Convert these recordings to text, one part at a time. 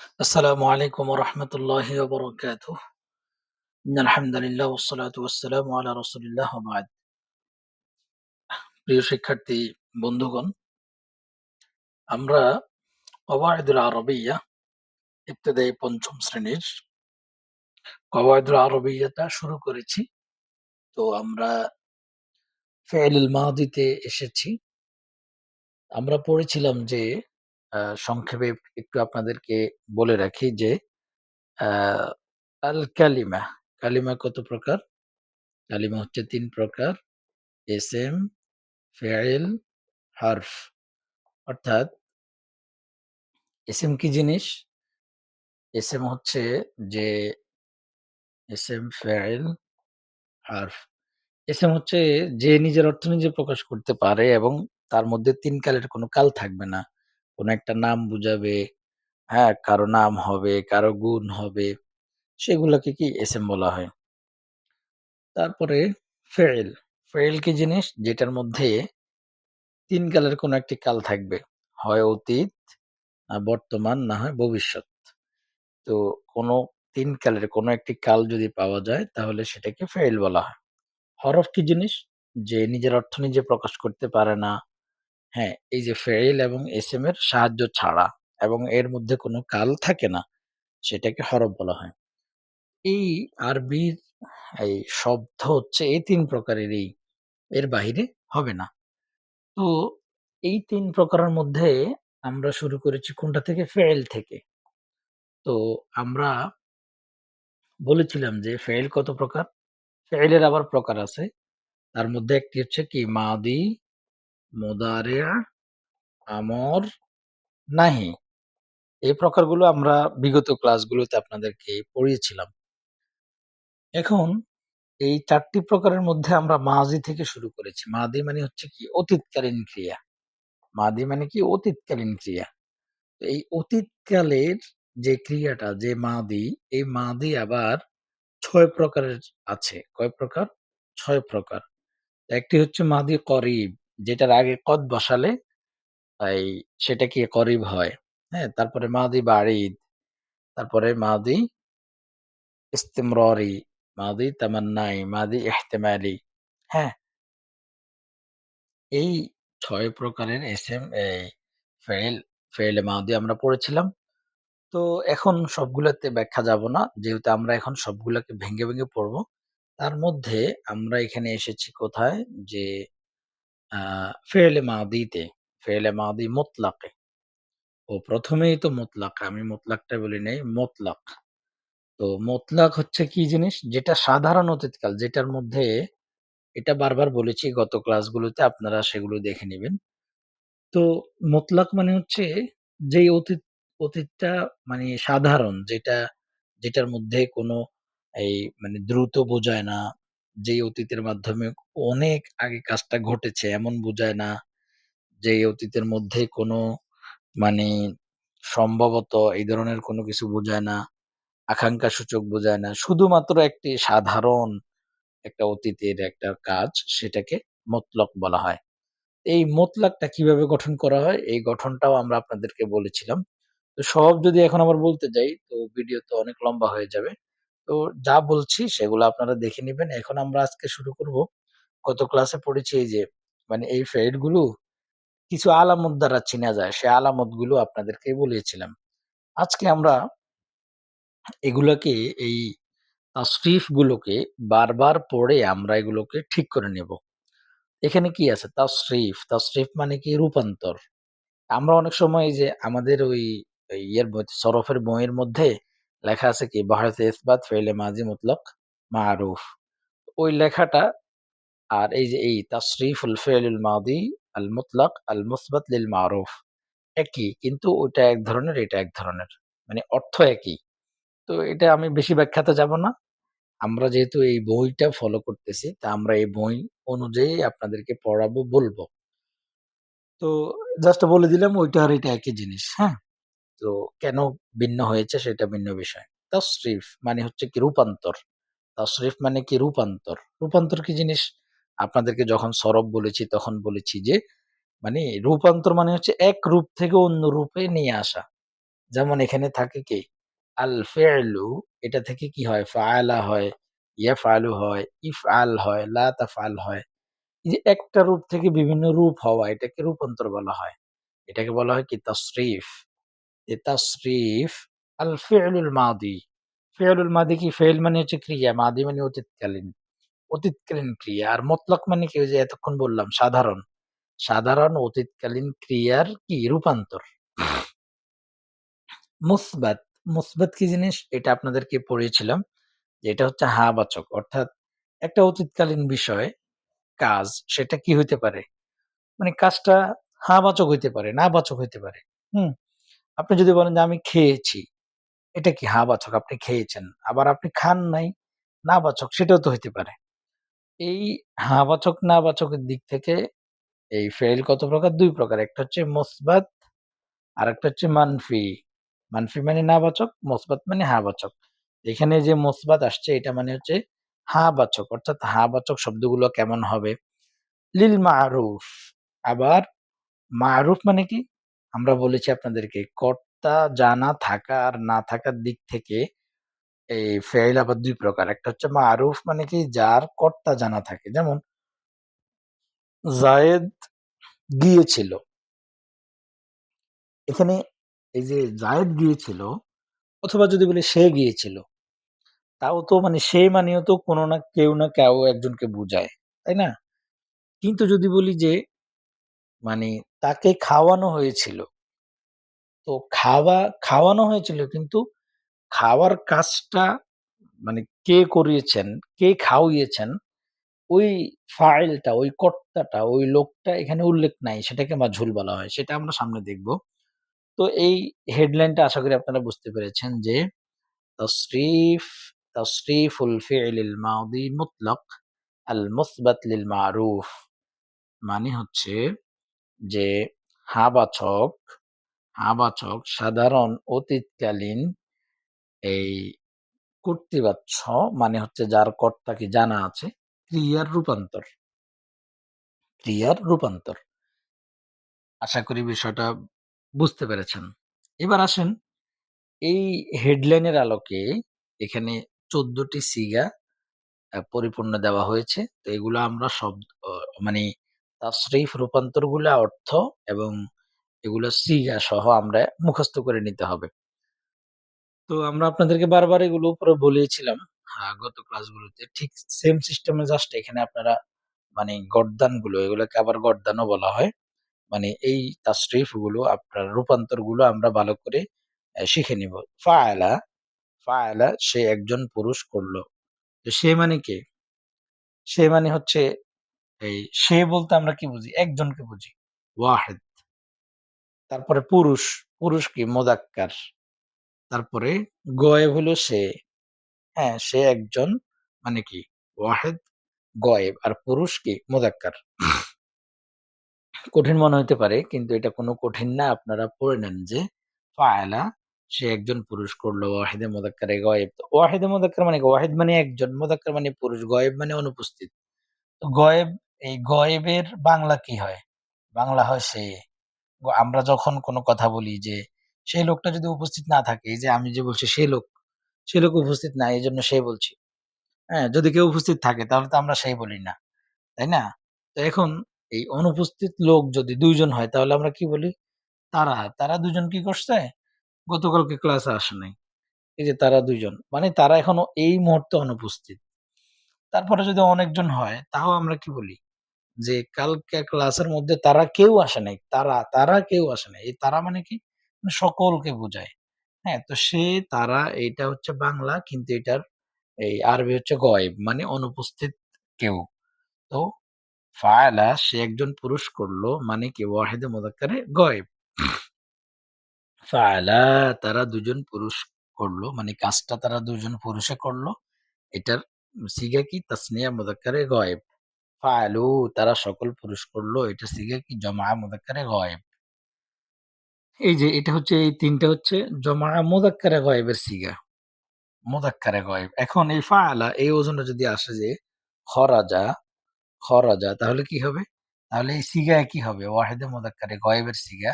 আসসালামু আলাইকুম রহমতুল্লাহ বরকাত আলহামদুলিল্লাহ প্রিয় শিক্ষার্থী, বন্ধুগণ, আমরা কবায়দুল আরবিয়া ইত্যাদি পঞ্চম শ্রেণির কবায়দুল আরবিয়াটা শুরু করেছি। তো আমরা ফেল মাহাদিতে এসেছি। আমরা পড়েছিলাম যে সংক্ষেপে একটু আপনাদেরকে বলে রাখি যে আল কালিমা কালিমা কত প্রকার? কালিমা হচ্ছে তিন প্রকার এস এম ফেইল, হারফ। অর্থাৎ এসএম কি জিনিস? এসএম হচ্ছে যে, এসএম, ফেইল, হারফ। এসএম হচ্ছে যে নিজের অর্থ নিজে প্রকাশ করতে পারে এবং তার মধ্যে তিন কালের কোনো কাল থাকবে না। কোন একটা নাম বুঝাবে হ্যাঁ কারও নাম হবে, কারও গুণ হবে, সেগুলোকে কি এসএম বলা হয়? তারপরে ফেইল ফেইল কি জিনিস? যেটার মধ্যে তিন কালের কোনো একটি কাল থাকবে, হয় অতীত না বর্তমান, না হয় ভবিষ্যৎ। তো কোনো তিন কালের কোনো একটি কাল যদি পাওয়া যায়, তাহলে সেটাকে ফেইল বলা হয়। হরফ কি জিনিস? যে নিজের অর্থ নিজে প্রকাশ করতে পারে না হ্যাঁ এই যে ফেইল এবং এসএম এর সাহায্য ছাড়া এবং এর মধ্যে কোনো কাল থাকে না, সেটাকে হরফ বলা হয়। এই আরবির এই শব্দ হচ্ছে এই তিন প্রকারেরই এর বাহিরে হবে না। তো এই তিন প্রকারের মধ্যে আমরা শুরু করেছি কোনটা থেকে? ফেইল থেকে। তো আমরা বলেছিলাম যে ফেইল কত প্রকার? ফেইলের আবার প্রকার আছে। তার মধ্যে একটি হচ্ছে কি? মাদি মোদারে আমর নাহি। এই প্রকারগুলো আমরা বিগত ক্লাসগুলোতে আপনাদেরকে পড়িয়েছিলাম। এখন এই চারটি প্রকারের মধ্যে আমরা মাজি থেকে শুরু করেছি। মাদি মানে হচ্ছে কি অতীতকালীন ক্রিয়া। মাদি মানে কি অতীতকালীন ক্রিয়া। এই অতীতকালের যে ক্রিয়াটা, যে মাদি এই মাদি আবার ছয় প্রকারের আছে। কয় প্রকার? ছয় প্রকার। একটি হচ্ছে মাদি করিব। যেটার আগে কদ বসালে এই সেটা কি করিব হয়? হ্যাঁ তারপরে মাদি বাড়িদ, তারপরে মাদি ইস্তিমরারি, মাদি তামান্নাই, মাদি ইহতেমালি। হ্যাঁ। এই ছয় প্রকারের এস এম এই ফেল ফেল মাদি আমরা পড়েছিলাম। তো এখন সবগুলোতে ব্যাখ্যা যাব না, যেহেতু আমরা এখন সবগুলোকে ভেঙে ভেঙে পড়ব। তার মধ্যে আমরা এখানে এসেছি কোথায়? যে ফেলে মাদিতে ফেলে মাদি মোতলাকে। ও প্রথমেই তো মোতলাক, আমি মোতলাকটা বলি নাই, মোতলাক। তো মোতলাক হচ্ছে কি জিনিস? যেটা সাধারণ অতীতকাল, যেটার মধ্যে এটা বারবার বলেছি, গত ক্লাসগুলোতে আপনারা সেগুলো দেখে নেবেন। তো মোতলাক মানে হচ্ছে যেই অতীত, অতীতটা মানে সাধারণ, যেটা, যেটার মধ্যে কোনো এই মানে দ্রুত বোঝায় না যেই অতীতের মাধ্যমে অনেক আগে কাজটা ঘটেছে, এমন বোঝায় না যেই অতীতের মধ্যে কোনো মানে সম্ভবত এই ধরনের কোনো কিছু বোঝায় না আকাঙ্ক্ষা সূচক বোঝায় না। শুধুমাত্র একটি সাধারণ একটা অতীতের একটা কাজ সেটাকে মতলক বলা হয়। এই মতলাকটা কীভাবে গঠন করা হয়, এই গঠনটাও আমরা আপনাদেরকে বলেছিলাম। তো সব যদি এখন আবার বলতে যাই, তো ভিডিও তো অনেক লম্বা হয়ে যাবে। তো যা বলছি সেগুলো আপনারা দেখে নেবেন। এখন আমরা আজকে শুরু করব। গত ক্লাসে পড়েছি এই যে মানে এই ফেডগুলো কিছু আলামত দ্বারা চেনা যায়। সে আলামতগুলো আপনাদেরকে বলেছিলাম। আজকে আমরা এগুলোকে, এই তাসরিফ গুলোকে বারবার পড়ে আমরা এগুলোকে ঠিক করে নেব। এখানে কি আছে? তাসরিফ। তাসরিফ মানে কি? রূপান্তর। আমরা অনেক সময় যে আমাদের ওই ইয়ের সরফের বইয়ের মধ্যে লেখা আছে কি? বাহারাতে ইসবাত ফেলে মাজি মুতলক মারুফ। ওই লেখাটা আর এই যে এই তাসরিফুল ফেলুল মাদি আল মুতলক আল মুসবাত লিল মারুফ। একই, কিন্তু ওইটা এক ধরনের, এটা এক ধরনের। মানে অর্থ একই। তো এটা আমি বেশি ব্যাখ্যাতে যাব না। আমরা যেহেতু এই বইটা ফলো করতেছি, তা আমরা এই বই অনুযায়ী আপনাদেরকে পড়াবো, বলব। তো জাস্ট বলে দিলাম, ওইটা আর এটা একই জিনিস হ্যাঁ? তো কেন ভিন্ন হয়েছে সেটা ভিন্ন বিষয় তশরিফ মানে হচ্ছে কি রূপান্তর তশরিফ মানে কি রূপান্তর রূপান্তর কি জিনিস আপনাদেরকে যখন সরব বলেছি তখন বলেছি যে মানে রূপান্তর মানে হচ্ছে এক রূপ থেকে অন্য রূপে নিয়ে আসা যেমন এখানে থাকে কি আল ফি'লু এটা থেকে কি হয় ফায়লা হয়, ইয়াফআলু হয়, ইফ আল হয়, লা তাফআল হয়। যে একটা রূপ থেকে বিভিন্ন রূপ হওয়া এটাকে রূপান্তর বলা হয়। এটাকে বলা হয় কি তাসরিফ। তাসরিফ আল ফি'লুল মাদি। ফি'লুল কি ফেল মানে হচ্ছে ক্রিয়া, মাদি মানে অতীতকালীন। অতীতকালীন ক্রিয়া আর মতলক মানে কি যে এতক্ষণ বললাম সাধারণ। সাধারণ অতীতকালীন ক্রিয়ার কি রূপান্তর। মুসবাত, মুসবাত কি জিনিস? এটা আপনাদেরকে পড়িয়েছিলাম। যে এটা হচ্ছে হা বাচক অর্থাৎ একটা অতীতকালীন বিষয়, কাজ সেটা কি হইতে পারে? মানে কাজটা হা বাচক হইতে পারে, না বাচক হইতে পারে। হুম? আপনি যদি বলেন যে আমি খেয়েছি, এটা কি হা বাচক আপনি খেয়েছেন। আবার আপনি খান নাই, না বাচক সেটাও তো হইতে পারে। এই হা বাচক, না বাচকের দিক থেকে এই ফেইল কত প্রকার? দুই প্রকার। একটা হচ্ছে মুসবাত, আরেকটা হচ্ছে মানফি। মানফি মানে নাবাচক, মুসবাত মানে হা বাচক। এখানে যে মুসবাত আসছে এটা মানে হচ্ছে হা বাচক অর্থাৎ হা বাচক শব্দগুলো কেমন হবে? লিল মা'রুফ। আবার মা'রুফ মানে কি? আমরা বলেছি আপনাদেরকে, কর্তা জানা থাকা আর না থাকার দিক থেকে এই ফেইল আবার ২ প্রকার। একটা হচ্ছে মা'রুফ মানে কি, যার কর্তা জানা থাকে। যেমন, জায়েদ গিয়েছিল। এখানে এই যে জায়েদ গিয়েছিল অথবা যদি বলি সে গিয়েছিল। তাও তো মানে সে মানেও তো কোনো না কেউ না কেউ একজনকে বুঝায়। তাই না? কিন্তু যদি বলি যে মানে তাকে খাওয়ানো হয়েছিল। তো খাওয়া, খাওয়ানো হয়েছিল কিন্তু খাওয়ার কাজটা মানে কে করিয়েছেন, কে খাওয়িয়েছেন, ওই ফাইলটা, ওই কর্তাটা, ওই লোকটা এখানে উল্লেখ নাই, সেটাকে মাঝুল বলা হয়, সেটা আমরা সামনে দেখব। তো এই হেডলাইনটা আশা করি আপনারা বুঝতে পেরেছেন যে তশরিফ তশরিফুল ফিল মাউদি মুতলক, আল মুসবাত লিল মারুফ মানে হচ্ছে যে হাবাচক হাবাচক সাধারণ অতীতকালীন এই কর্তৃবাচ্য মানে হচ্ছে যার কর্তাকে জানা আছে? ক্রিয়ার রূপান্তর। ক্রিয়ার রূপান্তর। আশা করি বিষয়টা বুঝতে পেরেছেন। এবার আসেন এই হেডলাইনের আলোকে এখানে ১৪ টি সিগা পরিপূর্ণ দেওয়া হয়েছে। তো এগুলো আমরা অ মানে তাসরিফ রূপান্তরগুলা অর্থ এবং এগুলো সিগা সহ আমরা মুখস্থ করে নিতে হবে। তো আমরা আপনাদেরকে বারবার এগুলো উপরে বলেইছিলাম আ গত ক্লাসগুলোতে। ঠিক সেম সিস্টেমে জাস্ট এখানে আপনারা মানে গর্দানগুলো এগুলোকে আবার গর্দানও বলা হয়। মানে এই তাসরিফগুলো আপনার রূপান্তরগুলো আমরা ভালো করে শিখে নিব। ফাআলা, ফাআলা সে একজন পুরুষ করল সে মানে কে? সে মানে হচ্ছে এই সে বলতে আমরা কি বুঝি? একজনকে বুঝি। ওয়াহেদ। তারপরে পুরুষ, পুরুষ কি? মুযাক্কার। তারপরে গয়েব হলো সে। হ্যাঁ, সে একজন মানে কি? ওয়াহেদ, গয়েব। আর পুরুষ কি? মুযাক্কার। কঠিন মনে হইতে পারে কিন্তু এটা কোনো কঠিন না। আপনারা পড়ে নেন যে ফাআলা সে একজন পুরুষ করল ওয়াহিদে মুযাক্কারে গয়েব। ওয়াহিদে মুযাক্কার মানে? ওয়াহিদ মানে একজন, মুযাক্কার মানে পুরুষ, গয়েব মানে অনুপস্থিত। গয়েব এই গয়েবের বাংলা কি হয়? বাংলা হয় সে। আমরা যখন কোনো কথা বলি যে সেই লোকটা যদি উপস্থিত না থাকে, এই যে আমি যে বলছি সে লোক, সে লোক উপস্থিত নাই জন্য সে বলছি। হ্যাঁ? যদি কেউ উপস্থিত থাকে তাহলে তো আমরা সেই বলি না। তাই না? তো এখন এই অনুপস্থিত লোক যদি দুইজন হয় তাহলে আমরা কি বলি? তারা, তারা দুজন কি করছে? গতকালকে ক্লাসে আসে নাই। এই যে তারা ২ জন। মানে তারা এখনও এই মুহূর্তে অনুপস্থিত। তারপরে যদি অনেকজন হয় তাও আমরা কি বলি? যে কালকে ক্লাসের মধ্যে তারা কেউ আসে নাই। তারা, তারা কেউ আসে নাই। এই তারা মানে কি? মানে সকলকে বোঝায়। হ্যাঁ? তো সে, তারা এইটা হচ্ছে বাংলা কিন্তু এটার এই আরবি হচ্ছে গয়েব মানে অনুপস্থিত কেউ। তো ফায়লা সে একজন পুরুষ করল মানে কি? ওয়াহিদে মুযাক্কারে গয়েব। ফায়লা তারা দুজন পুরুষ করল মানে কাজটা তারা দুজন পুরুষে করল এটার সিগা কি? তাসনিয়া মুযাক্কারে গয়েব। ফাআলু তারা সকল পুরুষ করল এটা সিগা কি? জমা মুযাক্কারে গয়েব। এই যে এটা হচ্ছে এই ৩ টা হচ্ছে জমা মুযাক্কারে গয়েবের সিগা। মুযাক্কারে গয়েব। এখন এই ফাআলা এই ওজনটা যদি আসে যে খরাজা, খরাজা তাহলে কি হবে? তাহলে এই সিগায় কি হবে? ওয়াহেদে মুযাক্কারে গয়েবের সিগা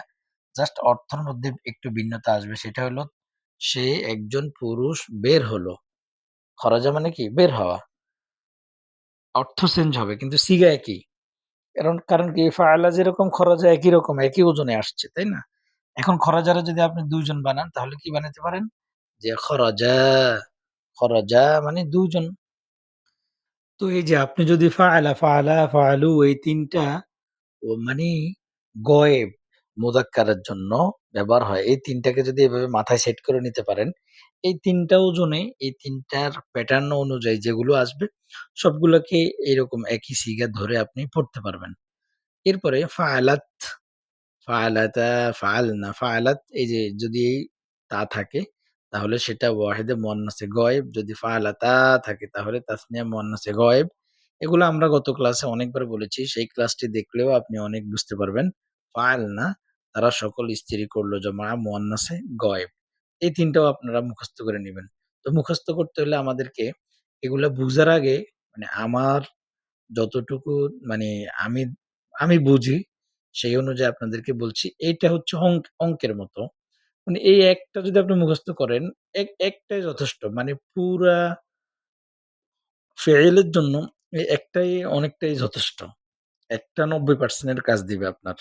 জাস্ট অর্থের মধ্যে একটু ভিন্নতা আসবে সেটা হলো সে একজন পুরুষ বের হলো। খরাজা মানে কি? বের হওয়া। অর্থ চেঞ্জ হবে কিন্তু সিগা একই। কারণ কারণ কি ফাআলা যেরকম খরাজা একই রকম একই ওজনে আসছে, তাই না? এখন খরাজারে যদি আপনি ২ জন বানান তাহলে কি বানাতে পারেন? যে খরাজা, খরাজা মানে ২ জন। তো এই যে আপনি যদি ফাআলা, ফাআলা, ফাআলু এই তিনটা মানে গয়েব মুযাক্কারের জন্য ব্যবহার হয়। এই তিনটাকে যদি এভাবে মাথায় সেট করে নিতে পারেন, এই ৩ টা ওজনে এই ৩ টার প্যাটার্ন অনুযায়ী যেগুলো আসবে সবগুলোকে এরকম একই সিগা ধরে আপনি পড়তে পারবেন। এরপরে ফাআলাত, ফাআলাতা, ফাআলনা, ফাআলাত এই যে যদি তা থাকে তাহলে সেটা ওয়াহেদে মুয়ান্নাসে গয়েব। যদি ফাআলাতা থাকে তাহলে তাসনিয়া মুয়ান্নাসে গয়েব। এগুলো আমরা গত ক্লাসে অনেকবার বলেছি। সেই ক্লাসটি দেখলেও আপনি অনেক বুঝতে পারবেন। ফাআলনা তারা সকল স্ত্রী করল জমা মুয়ান্নাসে গয়েব। এই তিনটাও আপনারা মুখস্থ করে নেবেন তো মুখস্থ করতে হলে আমাদেরকে এগুলা বুঝার আগে মানে আমার যতটুকু মানে আমি আমি বুঝি সেই অনুযায়ী আপনাদেরকে বলছি। এইটা হচ্ছে অঙ্ক অঙ্কের মতো। মানে এই একটা যদি আপনি মুখস্থ করেন, এক একটাই যথেষ্ট। মানে পুরা ফেইলের জন্য এই একটাই অনেকটাই যথেষ্ট। একটা নব্বই পার্সেন্টের কাজ দিবে আপনার।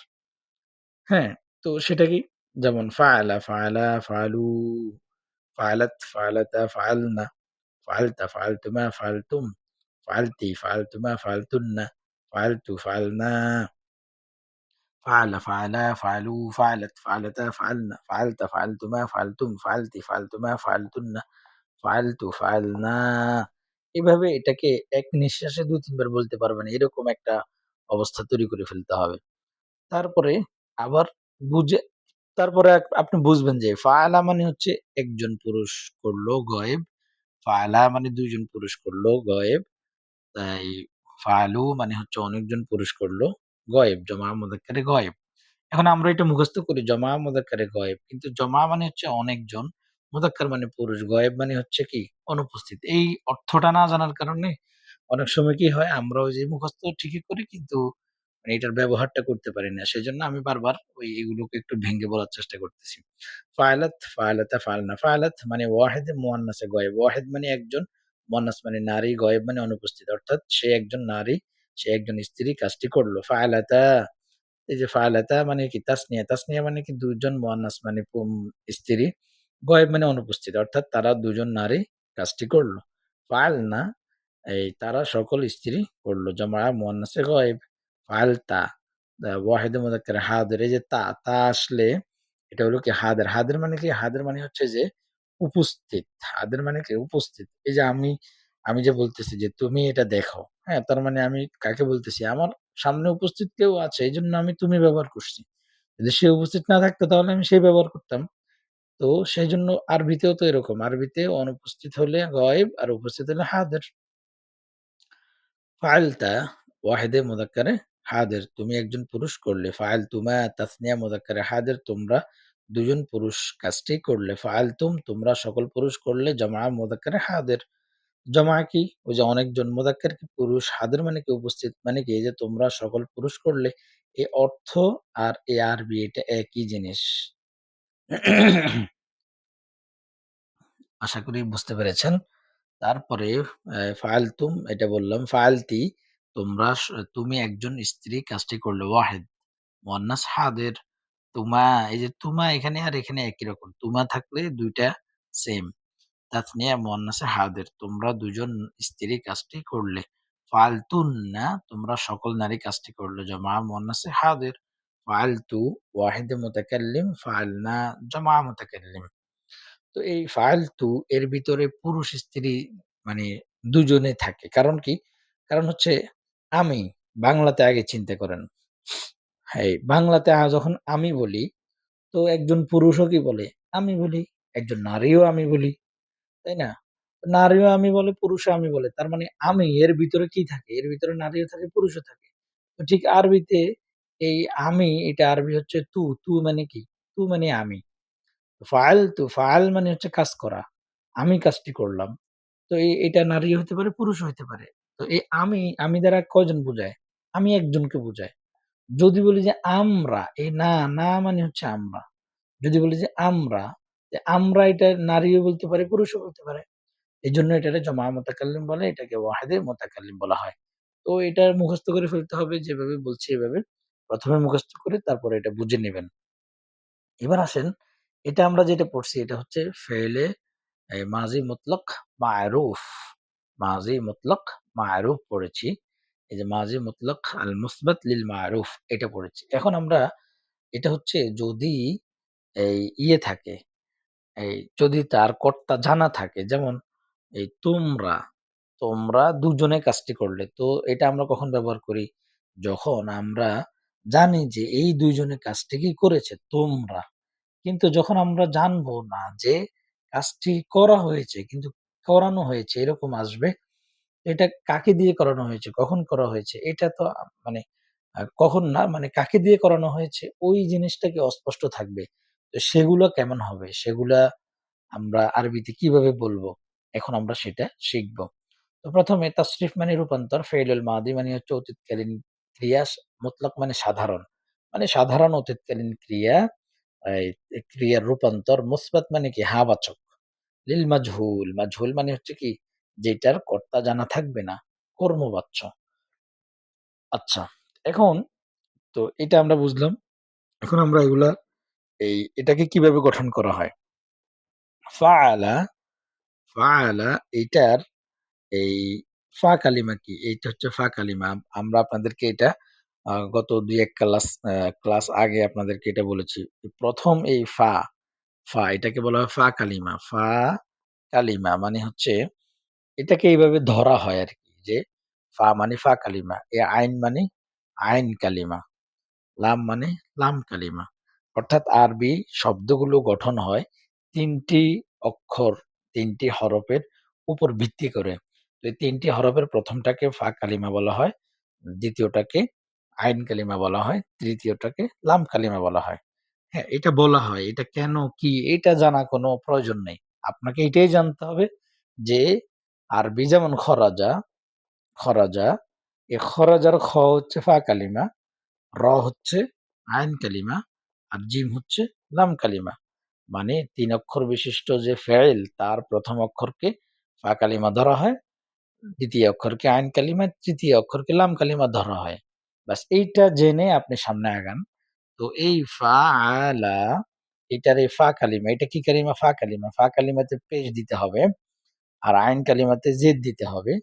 হ্যাঁ? তো সেটা কি? যেমন ফাআলা, ফাআলা, ফাআলু, ফাআলাত, ফাআলাতা, ফাআলনা, ফাআলতা, ফাআলতুমা, ফাআলতুম, ফাআলতি, ফাআলতুমা, ফাআলতুন্না, ফাআলতু, ফাআলনা। ফাআলা, ফাআলা, ফাআলু, ফাআলাত, ফাআলাতা, ফাআলনা, ফাআলতা, ফাআলতুমা, ফাআলতুম, ফাআলতি, ফাআলতুমা, ফাআলতুন্না, ফাআলতু, ফাআলনা। এভাবে এটাকে এক নিঃশ্বাসে ২-৩ বার বলতে পারবেন। এরকম একটা অবস্থা তৈরি করে ফেলতে হবে। তারপরে আবার বুঝে তারপরে আপনি বুঝবেন যে ফাআলা মানে হচ্ছে একজন পুরুষ করল গয়েব। ফাআলা মানে দুইজন পুরুষ করল গয়েব। তাই ফাআলু মানে হচ্ছে অনেকজন পুরুষ করল গয়েব। জমা মুযাক্কারে গয়েব। এখন আমরা এটা মুখস্থ করি জমা মুযাক্কারে গয়েব। কিন্তু জমা মানে হচ্ছে অনেকজন, মুযাক্কার মানে পুরুষ, গয়েব মানে হচ্ছে কি? অনুপস্থিত। এই অর্থটা না জানার কারণে অনেক সময় কি হয় আমরা ওই যে মুখস্থ ঠিকই করি কিন্তু মানে এটার ব্যবহারটা করতে পারি না। সেজন্য আমি বারবার ওই এগুলোকে একটু ভেঙে বলার চেষ্টা করতেছি। ফাআলাত, ফাআলাতা, ফাআলনা। ফাআলাত মানে ওয়াহেদ মুয়ান্নাসে গয়েব। ওয়াহেদ মানে একজন, মুয়ান্নাস মানে নারী, গয়েব মানে অনুপস্থিত। অর্থাৎ সে একজন নারী, সে একজন স্ত্রী কাজটি করল ফাআলাতা এই যে ফাআলাতা মানে কি? তাসনিয়া। তাসনিয়া মানে কি? ২ জন মুয়ান্নাস মানে স্ত্রী, গয়েব মানে অনুপস্থিত। অর্থাৎ তারা দুজন নারী কাজটি করল। ফাআলনা এই তারা সকল স্ত্রী করল জমা মুয়ান্নাসে গয়েব। ফাআলতা আ ওয়াহেদে মুযাক্কারে হাদির। এই যে তা, তা আসলে এটা হলো কি হাদের। হাদের মানে কি? হাদের মানে হচ্ছে যে উপস্থিত। হাদের মানে কি? উপস্থিত। এই যে আমি, আমি যে বলতেছি যে তুমি এটা দেখো। হ্যাঁ? তার মানে আমি কাকে বলতেছি? আমার সামনে উপস্থিত কেউ আছে। এজন্য আমি তুমি ব্যবহার করছি। যদি সে উপস্থিত না থাকতো তাহলে আমি সে ব্যবহার করতাম। তো সেজন্য আরবিতেও তো এরকম। আরবিতে অনুপস্থিত হলে গয়েব আর উপস্থিত হলে হাদের। ফাআলতা ওয়াহেদে মুযাক্কারে হাদির। তুমি একজন পুরুষ করলে। ফাআলতুমা তাসনিয়া মুযাক্কারে হাদের তোমরা দুজন পুরুষ কাজটি করলে। ফাআলতুম তোমরা সকল পুরুষ করলে। জমা মুযাক্কারে হাদের জমা কি? ওই যে অনেকজন মুযাক্কার কি পুরুষ, হাদের মানে কি উপস্থিত। মানে কি? এই যে তোমরা সকল পুরুষ করলে। এই অর্থ আর এই আরবি এটা একই জিনিস। আশা করি বুঝতে পেরেছেন। তারপরে অ্যা ফাআলতুম এটা বললাম। ফাআলতি তোমরা তুমি একজন স্ত্রী কাজটি করলে। ওয়াহেদ মুয়ান্নাস হাদের, তুমা, এই যে তুমা এখানে আর এখানে একই রকম। তুমা থাকলে ২ টা সেম। তাসনিয়া মুয়ান্নাসে হাদের, তোমরা ২ জন স্ত্রী কাজটি করলে। ফালতুন না, তোমরা সকল নারী কাজটি করলে। জমা মুয়ান্নাসে হাদির। ফাআলতু ওয়াহেদে মুতাকাল্লিম। ফাআলনা জমা মুতাকাল্লিম। তো এই ফাআলতু এর ভিতরে পুরুষ স্ত্রী মানে দুজনে থাকে। কারণ কি? কারণ হচ্ছে আমি বাংলাতে আগে চিন্তা করেন। হ্যাঁ, বাংলাতে যখন আমি বলি তো একজন পুরুষও কি বলে? আমি বলি। একজন নারীও আমি বলি। তাই না? নারীও আমি বলে, পুরুষও আমি বলে। তার মানে আমি এর ভিতরে কি থাকে? এর ভিতরে নারীও থাকে, পুরুষও থাকে। তো ঠিক আরবিতে এই আমি এটা আরবি হচ্ছে তু। তু মানে কি? তু মানে আমি। ফাআলতু ফাআল মানে হচ্ছে কাজ করা। আমি কাজটি করলাম। তো এটা নারী হতে পারে, পুরুষ হতে পারে। তো এই আমি, আমি দ্বারা কয়জন বুঝায়? আমি একজনকে বুঝায়। যদি বলি যে আমরা, এই না, না মানে হচ্ছে আমরা। যদি বলি যে আমরা, আমরা এটা নারীও বলতে পারে, পুরুষও বলতে পারে। এই জন্য এটারে জমা মুতাকাল্লিম বলে, এটাকে ওয়াহেদে মুতাকাল্লিম বলা হয়। তো এটা মুখস্থ করে ফেলতে হবে যেভাবে বলছি এভাবে। প্রথমে মুখস্থ করে তারপরে এটা বুঝে নেবেন এবার আসেন, এটা আমরা যেটা পড়ছি এটা হচ্ছে ফেলে মাজি মুতলাক মা'রুফ। মাজি মুতলাক মা'রুফ পড়েছি। এই যে মাজি মুতলাক আল মুসবাত লিল মা'রুফ এটা পড়েছি। এখন আমরা এটা হচ্ছে যদি এই ইয়ে থাকে, এই যদি তার কর্তা জানা থাকে যেমন এই তোমরা, তোমরা দুজনে কাজটি করলে। তো এটা আমরা কখন ব্যবহার করি? যখন আমরা জানি যে এই ২ জনে কাজটি কি করেছে? তোমরা। কিন্তু যখন আমরা জানব না যে কাজটি করা হয়েছে কিন্তু করানো হয়েছে এরকম আসবে। এটা কাকে দিয়ে করানো হয়েছে? কখন করা হয়েছে? এটা তো মানে কখন না মানে কাকে দিয়ে করানো হয়েছে ওই জিনিসটা কি অস্পষ্ট থাকবে। তো সেগুলো কেমন হবে? সেগুলা আমরা আরবিতে কীভাবে বলব? এখন আমরা সেটা শিখব। তো ১ম এ তাসরিফ মানে রূপান্তর, ফেইলুল মাদি মানে হচ্ছে অতীতকালীন ক্রিয়া, স মুতলাক মানে সাধারণ। মানে সাধারণ অতীতকালীন ক্রিয়া, ক্রিয়ার রূপান্তর, মুসবাত মানে কি হা-বাচক। লিল মাজহুল, মাজহুল মানে হচ্ছে কি যেটার কর্তা জানা থাকবে না, কর্মবাচ্য। আচ্ছা, এখন তো এটা আমরা বুঝলাম। এখন আমরা এগুলা এই এটাকে কীভাবে গঠন করা হয়? ফাআলা, ফাআলা এইটার এই ফা কালিমা কি? এইটা হচ্ছে ফা কালিমা। আমরা আপনাদেরকে এটা গত ২-১ ক্লাস ক্লাস আগে আপনাদেরকে এটা বলেছি। প্রথম এই ফা, ফা এটাকে বলা হয় ফা কালিমা। ফা কালিমা মানে হচ্ছে এটাকে এইভাবে ধরা হয় আর কি যে ফা মানে ফা কালিমা, এ আইন মানে আইন কালিমা, লাম মানে লাম কালিমা। অর্থাৎ আরবি শব্দগুলো গঠন হয় তিনটি অক্ষর, তিনটি হরফের উপর ভিত্তি করে। তো এই ৩ হরফের প্রথমটাকে ফা কালিমা বলা হয়, দ্বিতীয়টাকে আইন কালিমা বলা হয়, তৃতীয়টাকে লাম কালিমা বলা হয়। হ্যাঁ, এটা বলা হয়। এটা কেন, কি এটা জানা কোনো প্রয়োজন নেই। আপনাকে এটাই জানতে হবে যে আরবি যেমন খরাজা, খরাজা, এ খরাজার খ হচ্ছে ফা কালিমা, র হচ্ছে আইন কালিমা, আর জিম হচ্ছে লাম কালিমা। মানে তিন অক্ষর বিশিষ্ট যে ফেইল তার প্রথম অক্ষরকে ফা কালিমা ধরা হয়, দ্বিতীয় অক্ষরকে আইন কালিমা, তৃতীয় অক্ষরকে লাম কালিমা ধরা হয়। ব্যাস এইটা জেনে আপনি সামনে আগান। তো এই ফাআলা এটার এই ফা কালিমা, এটা কি কালিমা? ফা কালিমা। ফা কালিমাতে পেশ দিতে হবে। আর আইন কালিমাতে জেদ দিতে হবে।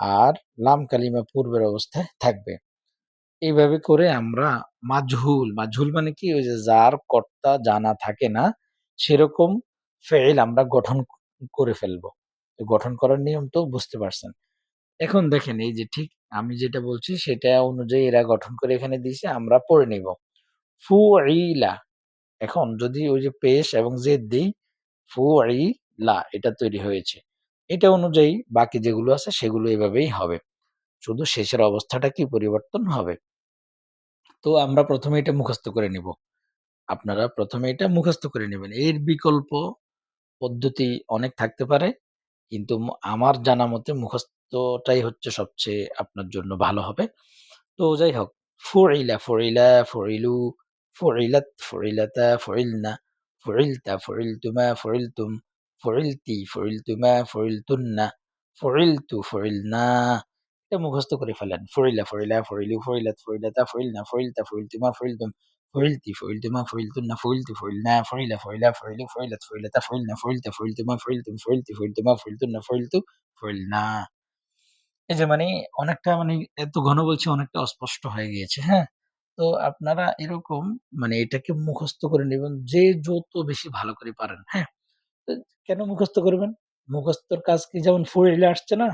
আর লাম কালিমা পূর্বের অবস্থায় থাকবে। এইভাবে করে আমরা মাজহুল, মাজহুল মানে কি? ওই যে যার কর্তা জানা থাকে না, সেরকম ফেল আমরা গঠন করে ফেলব। গঠন করার নিয়ম তো বুঝতে পারছেন। এখন দেখেন এই যে ঠিক আমি যেটা বলছি সেটা অনুযায়ী এরা গঠন করে এখানে দিছে, আমরা পড়ে নিব। ফুইলা এখন যদি ওই যে পেশ এবং জেদ দেই, ফুইলা এটা তৈরি হয়েছে। এটা অনুযায়ী বাকি যেগুলো আছে সেগুলো এভাবেই হবে। শুধু শেষের অবস্থাটা কি পরিবর্তন হবে। তো আমরা প্রথমে এটা মুখস্থ করে নিব। আপনারা প্রথমে এটা মুখস্থ করে নেবেন এর বিকল্প পদ্ধতি অনেক থাকতে পারে। কিন্তু আমার জানা মতে মুখস্থটাই হচ্ছে সবচেয়ে আপনার জন্য ভালো হবে। তো যাই হোক, ফুইলা, ফুইলা, ফুইলু, ফুইলাত, ফুইলাতা, ফুইলনা, ফুইলতা, ফুইলতুমা, ফুইলতুম, ফুইলতি, ফুইলতুমা, ফুইলতুন্না, ফুইলতু, ফুইলনা। এটা মুখস্থ করে ফেলেন। ফুইলা, ফুইলা, ফুইলু, ফুইলাত, ফুইলাতা, ফুইলনা, ফুইলতা, ফুইলতুমা, ফুইলতুম, ফুইলতি, ফুইলতুমা, ফুইলতুন্না, ফুইলতু, ফুইলনা, ফুইলা, ফুইলা, ফুইলু, ফুইলাত, ফুইলাতা, ফুইলনা, ফুইলতা, ফুইলতুমা, ফুইলতুম, ফুইলতি, ফুইলতুমা, ফুইলতুন্না, ফুইলতু, ফুইলনা। এই যে মানে অনেকটা মানে এত ঘন বলছি অনেকটা অস্পষ্ট হয়ে গিয়েছে, হ্যাঁ? তো আপনারা এরকম মানে এটাকে মুখস্থ করে নেবেন যে যত বেশি ভালো করে পারেন, হ্যাঁ? তো কেন মুখস্থ করবেন? মুখস্থর কাজ কি যেমন ফুইলা আসছে না?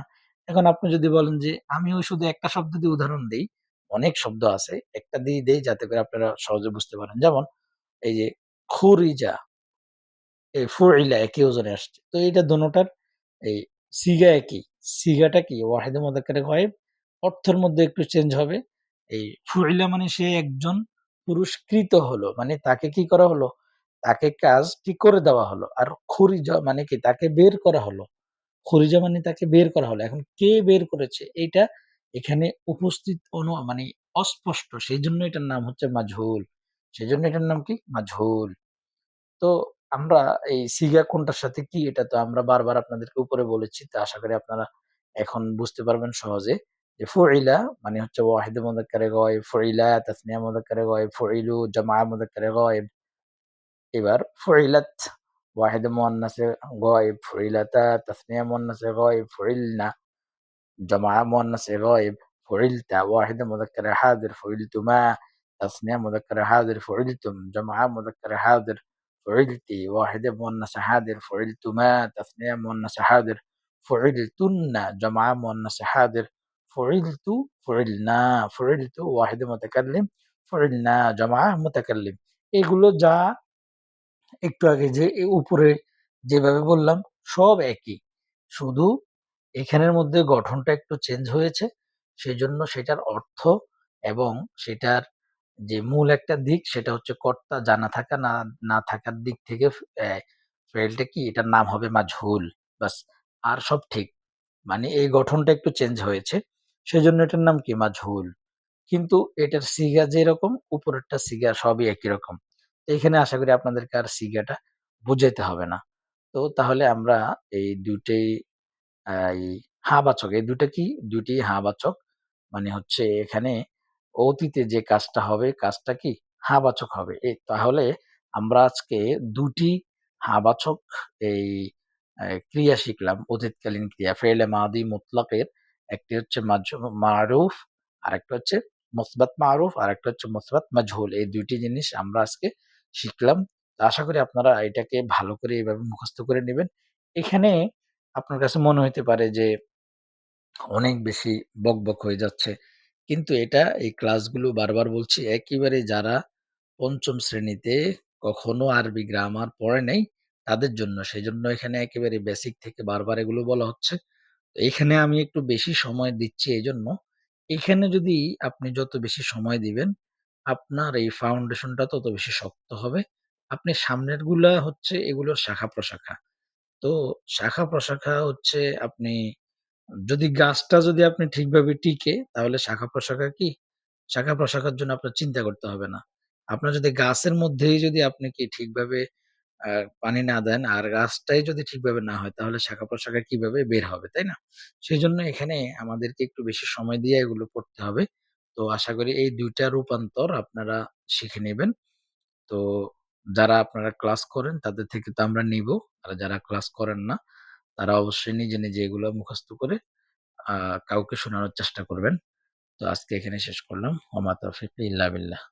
এখন আপনি যদি বলেন যে আমি ওই শুধু একটা শব্দ দিয়ে উদাহরণ দিই অনেক শব্দ আছে। একটা দিয়ে দেই যাতে করে আপনারা সহজে বুঝতে পারেন। যেমন এই যে খুরিজা এই ফুইলা একই ওজনে আসছে। তো এটা দোনোটার এই সিগা একই। সিগাটা কি? ওয়াহেদে গায়েব। অর্থের মধ্যে একটু চেঞ্জ হবে। এই ফুইলা মানে সে একজন পুরস্কৃত হলো। মানে তাকে কি করা হলো? তাকে কাজটি করে দেওয়া হলো। আর খুরিজা মানে কি? তাকে বের করা হলো। খুরিজা মানে তাকে বের করা হলো। এখন কে বের করেছে? এইটা এখানে উপস্থিত মানে অস্পষ্ট। সেইজন্য এটার নাম হচ্ছে মাজহুল। সেজন্য এটার নাম কি? মাজহুল। তো আমরা এই সিগা কোনটার সাথে কি এটা তো আমরা বারবার আপনাদেরকে উপরে বলেছি। তো আশা করি আপনারা এখন বুঝতে পারবেন সহজে। যে ফুইলা মানে হচ্ছে ওয়াহিদে মুযাক্কারে গায়েব, ফুইলা তাসনিয়া মুযাক্কারে গায়েব, ফুইলু জামা মুযাক্কারে গায়েব। এবার ফুইলাত ওয়াহিদে মুয়ান্নাসে গায়েব, ফুইলাতা তাসনিয়া মুয়ান্নাসে গায়েব, ফুইলনা জামা মুয়ান্নাসে গায়েব, ফুইলতা ওয়াহিদে মুযাক্কারে হাজির, ফুইলতুমা تثنية مذكر حاضر فعلتم جمع مذكر حاضر فعلتي واحدة مؤنث حاضر فعلتما تثنية مؤنث حاضر فعلتن جمع مؤنث حاضر فعلت فعلنا فعلت واحد متكلم فعلنا جمع متكلم এগুলো যা একটু আগে যে এ উপরে যেভাবে বললাম সব একই। শুধু এখানের মধ্যে গঠনটা একটু চেঞ্জ হয়েছে। সেজন্য সেটার অর্থ এবং সেটার যে মূল একটা দিক সেটা হচ্ছে কর্তা জানা থাকা না, না থাকার দিক থেকে ফ অ্যা ফেইলটা কি এটার নাম হবে মাজহুল। বাস আর সব ঠিক। মানে এই গঠনটা একটু চেঞ্জ হয়েছে। সেজন্য এটার নাম কি মাজহুল। কিন্তু এটার সিগা যেরকম, উপরেরটা সিগা সবই একই রকম। এখানে আশা করি আপনাদেরকে আর সিগাটা বুঝাইতে হবে না। তো তাহলে আমরা এই ২ টেই এই হা-বাচক, এই ২ টা কি? ২ টি হা-বাচক। মানে হচ্ছে এখানে অতীতে যে কাজটা হবে, কাজটা কি? হা-বাচক হবে। এ তাহলে আমরা আজকে ২ টি হা-বাচক এই ক্রিয়া শিখলাম। অতীতকালীন ক্রিয়া। ফেলে মাদি মুতলাকের একটি হচ্ছে মারুফ, আরেকটা হচ্ছে মুসবাত মারুফ, আর একটা হচ্ছে মুসবাত মাজহুল। এই ২ টি জিনিস আমরা আজকে শিখলাম। আশা করি আপনারা এটাকে ভালো করে এভাবে মুখস্থ করে নেবেন এখানে আপনার কাছে মনে হইতে পারে যে অনেক বেশি বকবক হয়ে যাচ্ছে। কিন্তু এটা এই ক্লাসগুলো বারবার বলছি একেবারে যারা পঞ্চম শ্রেণীতে কখনো আরবি গ্রামার পড়ে নেই তাদের জন্য। সেই জন্য এখানে একেবারে বেসিক থেকে বারবার এগুলো বলা হচ্ছে। এখানে আমি একটু বেশি সময় দিচ্ছি এই জন্য এখানে যদি আপনি যত বেশি সময় দিবেন, আপনার এই ফাউন্ডেশনটা তত বেশি শক্ত হবে। আপনি সামনেরগুলা হচ্ছে এগুলোর শাখা-প্রশাখা। তো শাখা-প্রশাখা হচ্ছে আপনি যদি গাছটা যদি আপনি ঠিকভাবে টিকে তাহলে শাখা-প্রশাখা কি? শাখা-প্রশাখার জন্য আপনার চিন্তা করতে হবে না। আপনার যদি গাছের মধ্যেই যদি আপনি কি ঠিকভাবে আ পানি না দেন আর গাছটাই যদি ঠিকভাবে না হয় তাহলে শাখা-প্রশাখা কীভাবে বের হবে, তাই না? সেই জন্য এখানে আমাদেরকে একটু বেশি সময় দিয়ে এগুলো করতে হবে। তো আশা করি এই দুইটা রূপান্তর আপনারা শিখে নেবেন তো যারা আপনারা ক্লাস করেন তাদের থেকে তো আমরা নিবো। আর যারা ক্লাস করেন না তারা অবশ্যই নিজে, নিজে এগুলো মুখস্থ করে কাউকে শোনানোর চেষ্টা করবেন। তো আজকে এখানে শেষ করলাম। ওমা তাওফিক ইল্লা বিল্লাহ।